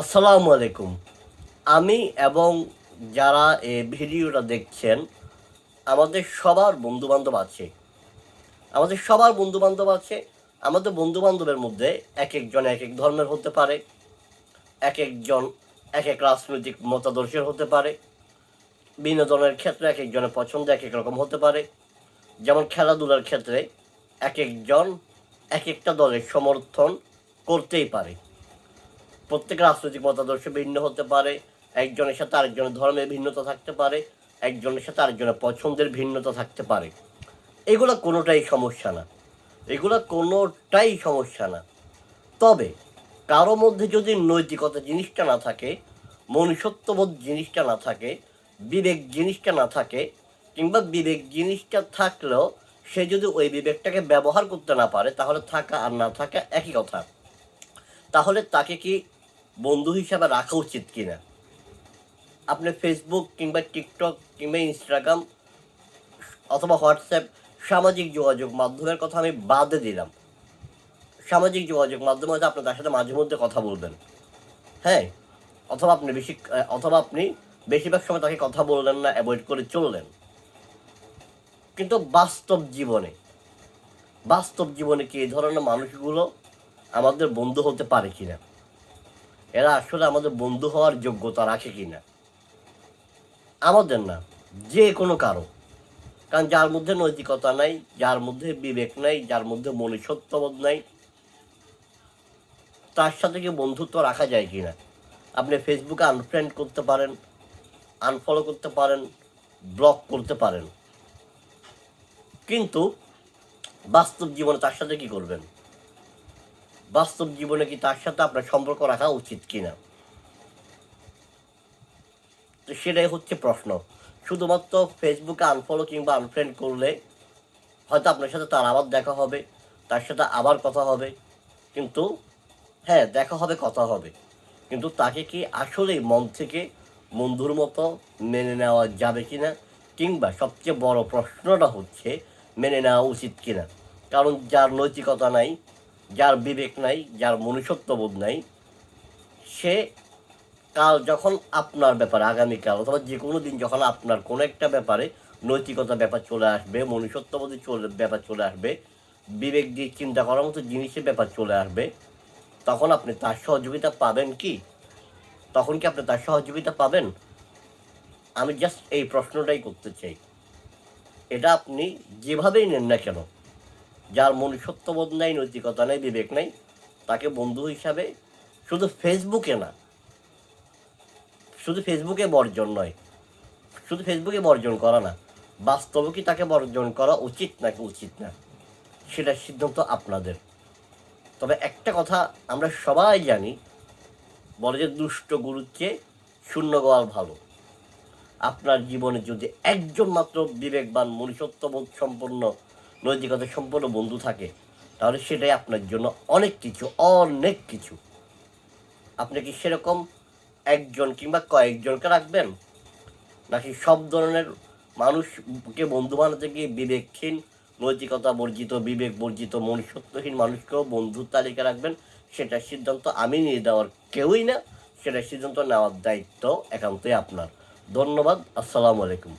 আসসালামু আলাইকুম। আমি এবং যারা এই ভিডিওটা দেখছেন, আমাদের সবার বন্ধু বান্ধব আছে। আমাদের সবার বন্ধু বান্ধব আছে। আমাদের বন্ধু বান্ধবের মধ্যে এক একজন এক এক ধর্মের হতে পারে। এক একজন এক এক রাজনৈতিক মতাদর্শের হতে পারে। বিনোদনের ক্ষেত্রে এক একজনের পছন্দ এক এক রকম হতে পারে। যেমন খেলাধুলার ক্ষেত্রে এক একজন এক একটা দলের সমর্থন করতেই পারে। প্রত্যেক রাজনৈতিক মতাদর্শ ভিন্ন হতে পারে। একজনের সাথে আরেকজনের ধর্মের ভিন্নতা থাকতে পারে। একজনের সাথে আরেকজনের পছন্দের ভিন্নতা থাকতে পারে। এগুলো কোনোটাই সমস্যা না। এগুলো কোনোটাই সমস্যা না। তবে কারও মধ্যে যদি নৈতিকতা জিনিসটা না থাকে, মনুষ্যত্ববোধ জিনিসটা না থাকে, বিবেক জিনিসটা না থাকে, কিংবা বিবেক জিনিসটা থাকলেও সে যদি ওই বিবেকটাকে ব্যবহার করতে না পারে, তাহলে থাকা আর না থাকা একই কথা। তাহলে তাকে কি বন্ধু হিসাবে রাখা উচিত কিনা? আপনি ফেসবুক কিংবা টিকটক কিংবা ইনস্টাগ্রাম অথবা হোয়াটসঅ্যাপ সামাজিক যোগাযোগ মাধ্যমের কথা আমি বাদে দিলাম। সামাজিক যোগাযোগ মাধ্যমে হয়তো আপনি তার সাথে মাঝে মধ্যে কথা বলবেন। হ্যাঁ অথবা আপনি বেশি, অথবা আপনি বেশিরভাগ সময় তাকে কথা বললেন না অ্যাভয়েড করে চললেন। কিন্তু বাস্তব জীবনে বাস্তব জীবনে কি এই ধরনের মানুষগুলো আমাদের বন্ধু হতে পারে কিনা? এরা আসলে আমাদের বন্ধু হওয়ার যোগ্যতা রাখে কি না আমাদের না, যে কোনো কারও। কারণ যার মধ্যে নৈতিকতা নাই, যার মধ্যে বিবেক নাই, যার মধ্যে মনুষ্যত্ববোধ নাই, তার সাথে কি বন্ধুত্ব রাখা যায় কি না আপনি ফেসবুকে আনফ্রেন্ড করতে পারেন আনফলো করতে পারেন ব্লক করতে পারেন। কিন্তু বাস্তব জীবনে তার সাথে কি করবেন? বাস্তব জীবনে কি তার সাথে আপনার সম্পর্ক রাখা উচিত কিনা? তো সেটাই হচ্ছে প্রশ্ন। শুধুমাত্র ফেসবুকে আনফলো কিংবা আনফ্রেন্ড করলে হয়তো আপনার সাথে তার আবার দেখা হবে, তার সাথে আবার কথা হবে, কিন্তু হ্যাঁ দেখা হবে, কথা হবে। কিন্তু তাকে কি আসলেই মন থেকে বন্ধুর মতো মেনে নেওয়া যাবে কিনা কিংবা সবচেয়ে বড় প্রশ্নটা হচ্ছে, মেনে নেওয়া উচিত কিনা? কারণ যার নৈতিকতা নাই যার বিবেক নাই, যার মনুষ্যত্ববোধ নাই, সে কাল যখন আপনার ব্যাপারে, আগামীকাল অথবা যে কোনো দিন যখন আপনার কোনো একটা ব্যাপারে নৈতিকতা ব্যাপার চলে আসবে, মনুষ্যত্ববোধী চলে, ব্যাপার চলে আসবে, বিবেক দিয়ে চিন্তা করার মতো জিনিসের ব্যাপার চলে আসবে, তখন আপনি তার সহযোগিতা পাবেন কি? তখন কি আপনি তার সহযোগিতা পাবেন? আমি জাস্ট এই প্রশ্নটাই করতে চাই। এটা আপনি যেভাবেই নেন না কেন যার মনুষ্যত্ববোধ নাই, নৈতিকতা নেই, বিবেক নেই, তাকে বন্ধু হিসাবে শুধু ফেসবুকে না, শুধু ফেসবুকে বর্জন নয়, শুধু ফেসবুকে বর্জন করা না, বাস্তবে কি তাকে বর্জন করা উচিত নাকি উচিত না, সেটা সিদ্ধান্ত আপনাদের। তবে একটা কথা আমরা সবাই জানি, বলে যে দুষ্ট গুরুর চেয়ে শূন্য গোয়াল ভালো। আপনার জীবনে যদি একজন মাত্র বিবেকবান, মনুষ্যত্ববোধ সম্পন্ন নৈতিকতা সম্পন্ন বন্ধু থাকে, তাহলে সেটাই আপনার জন্য অনেক কিছু অনেক কিছু। আপনি কি সেরকম একজন কিংবা কয়েকজনকে রাখবেন? নাকি সব ধরনের মানুষকে বন্ধু বানাতে গিয়ে বিবেকহীন, নৈতিকতা বর্জিত, বিবেক বর্জিত, মনুষ্যত্বহীন মানুষকেও বন্ধুর তালিকা রাখবেন? সেটার সিদ্ধান্ত আমি নিয়ে দেওয়ার কেউই না, সেটার সিদ্ধান্ত নেওয়ার দায়িত্ব একান্তই আপনার। ধন্যবাদ, আসসালামু আলাইকুম।